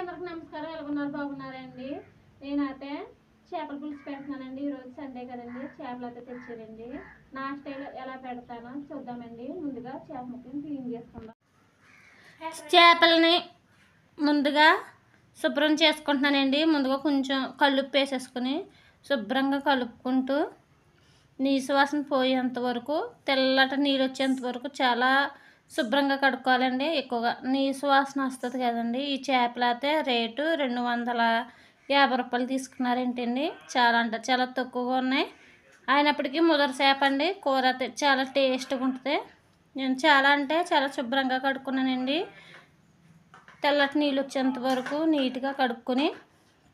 అందరికి నమస్కారం ఎలాగున్నారు బాగున్నారండి నేనైతే చేపల పులుసు పెడుతున్నానండి. ఈరోజు సండే కదండి. చేపలు అయితే తెచ్చారండి. నా స్టైల్ ఎలా పెడతానో చూద్దామండి. ముందుగా చేప ముక్కలను క్లీన్ చేసుకుందాం. చేపలని ముందుగా శుభ్రం చేసుకుంటున్నానండి. ముందుగా కొంచెం కలుపు వేసేసుకుని శుభ్రంగా కలుపుకుంటూ నీసు వాసన పోయేంత వరకు తెల్లట నీళ్ళు వచ్చేంత వరకు చాలా శుభ్రంగా కడుక్కోవాలండి. ఎక్కువగా నీసు వాసన వస్తుంది కదండి. ఈ చేపలు అయితే రేటు రెండు వందల యాభై రూపాయలు తీసుకున్నారేంటండి. చాలా అంటే చాలా తక్కువగా ఉన్నాయి. అయినప్పటికీ ముదర చేప అండి. కూర అయితే చాలా టేస్ట్గా ఉంటుంది. నేను చాలా అంటే చాలా శుభ్రంగా కడుక్కున్నానండి. తెల్లటి నీళ్ళు వచ్చేంత వరకు నీట్గా కడుక్కొని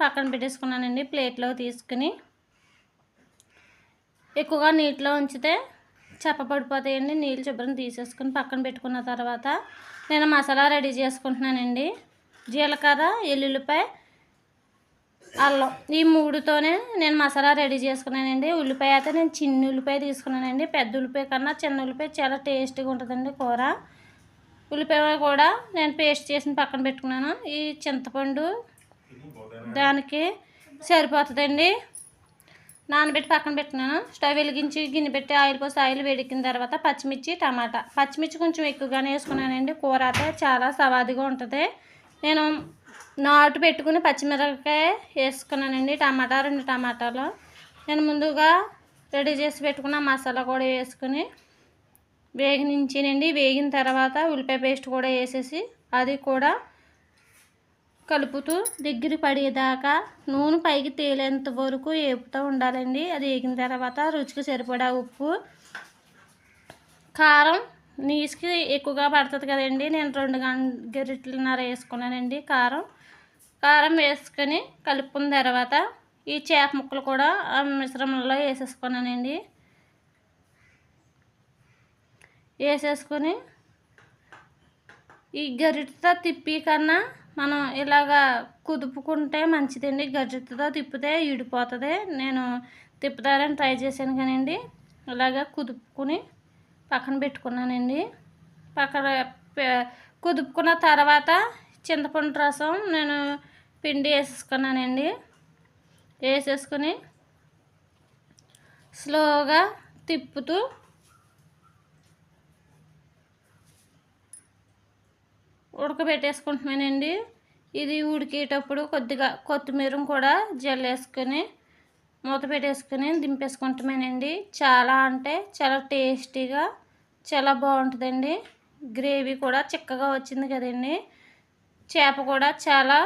పక్కన పెట్టేసుకున్నానండి. ప్లేట్లో తీసుకుని ఎక్కువగా నీటిలో ఉంచితే చెప్ప పడిపోతాయండి నీళ్ళు శుభ్రం తీసేసుకుని పక్కన పెట్టుకున్న తర్వాత నేను మసాలా రెడీ చేసుకుంటున్నానండి. జీలకర్ర ఎల్లుల్లిపాయ అల్లం. ఈ మూడుతోనే నేను మసాలా రెడీ చేసుకున్నానండి. ఉల్లిపాయ అయితే నేను చిన్న ఉల్లిపాయ తీసుకున్నానండి. పెద్ద ఉల్లిపాయ కన్నా చిన్న ఉల్లిపాయ చాలా టేస్టీగా ఉంటుందండి కూర. ఉల్లిపాయ కూడా నేను పేస్ట్ చేసి పక్కన పెట్టుకున్నాను. ఈ చింతపండు దానికి సరిపోతుందండి. నానబెట్టి పక్కన పెట్టినాను స్టవ్ వెలిగించి గిన్నె పెట్టి ఆయిల్ పోసి ఆయిల్ వేడెక్కిన తర్వాత పచ్చిమిర్చి టమాటా. పచ్చిమిర్చి కొంచెం ఎక్కువగానే వేసుకున్నానండి. కూర అయితే చాలా సవాదిగా ఉంటుంది. నేను నాటు పెట్టుకుని పచ్చిమిరపకాయ వేసుకున్నానండి. టమాటా రెండు టమాటాలు. నేను ముందుగా రెడీ చేసి పెట్టుకున్న మసాలా కూడా వేసుకుని వేగనించినండి. వేగిన తర్వాత ఉల్లిపాయ పేస్ట్ కూడా వేసేసి అది కూడా కలుపుతూ దగ్గర పడేదాకా నూనె పైకి తేలేంత వరకు వేపుతూ ఉండాలండి. అది వేగిన తర్వాత రుచికి సరిపడా ఉప్పు కారం నీసుకి ఎక్కువగా పడుతుంది కదండి. నేను రెండు గరిటెలన్నర వేసుకున్నానండి కారం. కారం వేసుకొని కలుపుకున్న తర్వాత ఈ చేప ముక్కలు కూడా ఆ మిశ్రమంలో వేసేసుకున్నానండి. వేసేసుకొని ఈ గరిటతో తిప్పి కన్నా మనం ఇలాగా కుదుపుకుంటే మంచిదండి. గరిటతో తిప్పితే ఇడిపోతుంది. నేను తిప్పుతారని ట్రై చేశాను కానివ్వండి ఇలాగ కుదుపుకుని పక్కన పెట్టుకున్నానండి. పక్కన కుదుపుకున్న తర్వాత చింతపండు రసం నేను పిండి వేసేసుకున్నానండి. వేసేసుకుని స్లోగా తిప్పుతూ ఉడకబెట్టేసుకుంటున్నానండి. ఇది ఉడికేటప్పుడు కొద్దిగా కొత్తిమీర కూడా జల్లేసుకొని మూత పెట్టేసుకుని దింపేసుకుంటామేనండి చాలా అంటే చాలా టేస్టీగా చాలా బాగుంటుందండి. గ్రేవీ కూడా చిక్కగా వచ్చింది కదండి. చేప కూడా చాలా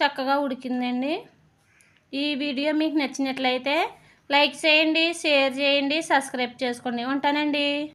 చక్కగా ఉడికిందండి. ఈ వీడియో మీకు నచ్చినట్లయితే లైక్ చేయండి షేర్ చేయండి సబ్స్క్రైబ్ చేసుకోండి. ఉంటానండి.